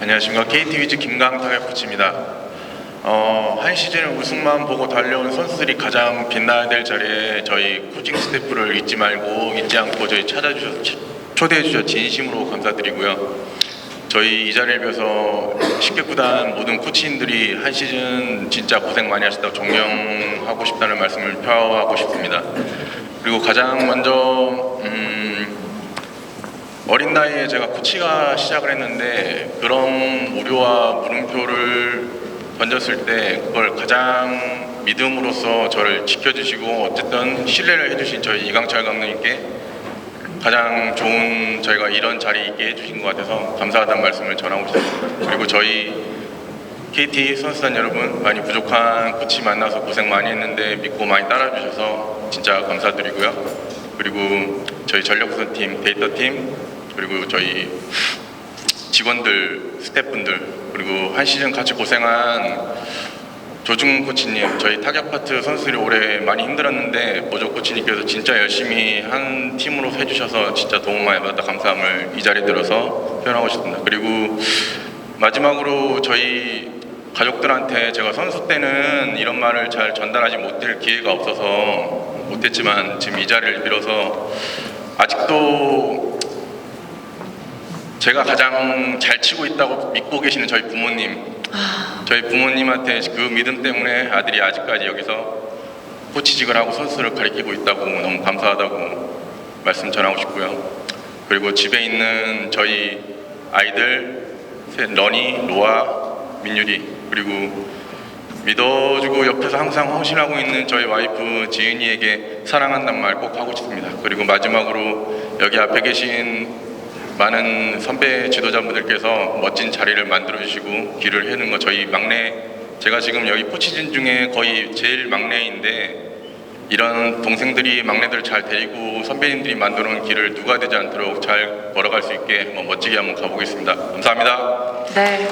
안녕하십니까 KT 위즈 김강탁의 코치입니다. 어, 한 시즌 우승만 보고 달려온 선수들이 가장 빛나야 될 자리에 저희 코칭 스태프를 잊지 말고 잊지 않고 저희 찾아주셔서 치- 초대해 주셔서 진심으로 감사드리고요. 저희 이 자리를 빌어서 10개 구단 모든 코치님들이 한 시즌 진짜 고생 많이 하셨다고 존경하고 싶다는 말씀을 표하고 싶습니다. 그리고 가장 먼저 음, 어린 나이에 제가 코치가 시작을 했는데 그런 우려와 물음표를 던졌을 때 그걸 가장 믿음으로써 저를 지켜주시고 어쨌든 신뢰를 해주신 저희 이강철 감독님께 가장 좋은 저희가 이런 자리에 있게 해주신 것 같아서 감사하다는 말씀을 전하고 싶습니다. 그리고 저희 KT 선수단 여러분 많이 부족한 코치 만나서 고생 많이 했는데 믿고 많이 따라주셔서 진짜 감사드리고요. 그리고 저희 전력선팀, 데이터팀 그리고 저희 직원들, 스태프분들 그리고 한 시즌 같이 고생한 조중 코치님, 저희 타격 파트 선수들이 올해 많이 힘들었는데 보조 코치님께서 진짜 열심히 한 팀으로 해주셔서 진짜 도움 많이 받아 감사함을 이 자리에 들어서 표현하고 싶습니다. 그리고 마지막으로 저희 가족들한테 제가 선수 때는 이런 말을 잘 전달하지 못할 기회가 없어서 못했지만 지금 이 자리를 빌어서 아직도 제가 가장 잘 치고 있다고 믿고 계시는 저희 부모님, 저희 부모님한테 그 믿음 때문에 아들이 아직까지 여기서 코치직을 하고 선수를 가리키고 있다고 너무 감사하다고 말씀 전하고 싶고요. 그리고 집에 있는 저희 아이들, 셋, 러니, 로아, 민유리 그리고 믿어주고 옆에서 항상 헌신하고 있는 저희 와이프 지은이에게 사랑한다는 말 꼭 하고 싶습니다. 그리고 마지막으로 여기 앞에 계신 많은 선배 지도자분들께서 멋진 자리를 만들어 주시고 길을 해는 거 저희 막내 제가 지금 여기 코치진 중에 거의 제일 막내인데 이런 동생들이 막내들 잘 데리고 선배님들이 만들어 놓은 길을 누가 되지 않도록 잘 걸어갈 수 있게 멋지게 한번 가보겠습니다. 감사합니다. 네.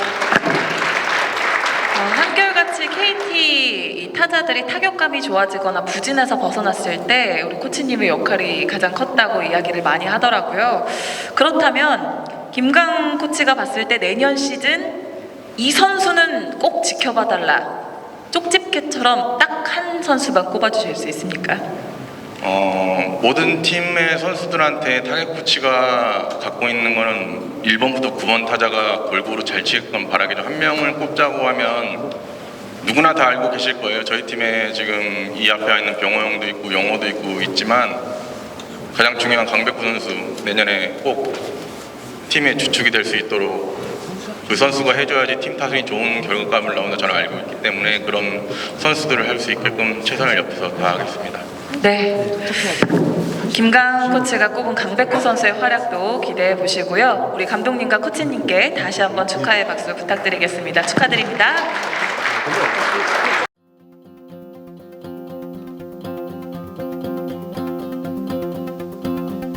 어, 한결같이 KT 이 타자들이 타격감이 좋아지거나 부진에서 벗어났을 때 우리 코치님의 역할이 가장 컸다고 이야기를 많이 하더라고요. 그렇다면 김강 코치가 봤을 때 내년 시즌 이 선수는 꼭 지켜봐 달라. 쪽집게처럼 딱 한 선수만 꼽아주실 수 있습니까? 어, 모든 팀의 선수들한테 타겟 코치가 갖고 있는 거는 1번부터 9번 타자가 골고루 잘 치게끔 바라기죠. 한 명을 꼽자고 하면 누구나 다 알고 계실 거예요. 저희 팀에 지금 이 앞에 있는 병호 형도 있고 영호도 있고 있지만 가장 중요한 강백호 선수 내년에 꼭 팀의 주축이 될 수 있도록 그 선수가 해줘야지 팀 타선이 좋은 결과감을 나온다 저는 알고 있기 때문에 그런 선수들을 할 수 있게끔 최선을 옆에서 다하겠습니다. 네. 김강 코치가 꼽은 강백호 선수의 활약도 기대해 보시고요. 우리 감독님과 코치님께 다시 한번 축하의 박수 부탁드리겠습니다. 축하드립니다. 気をつけて。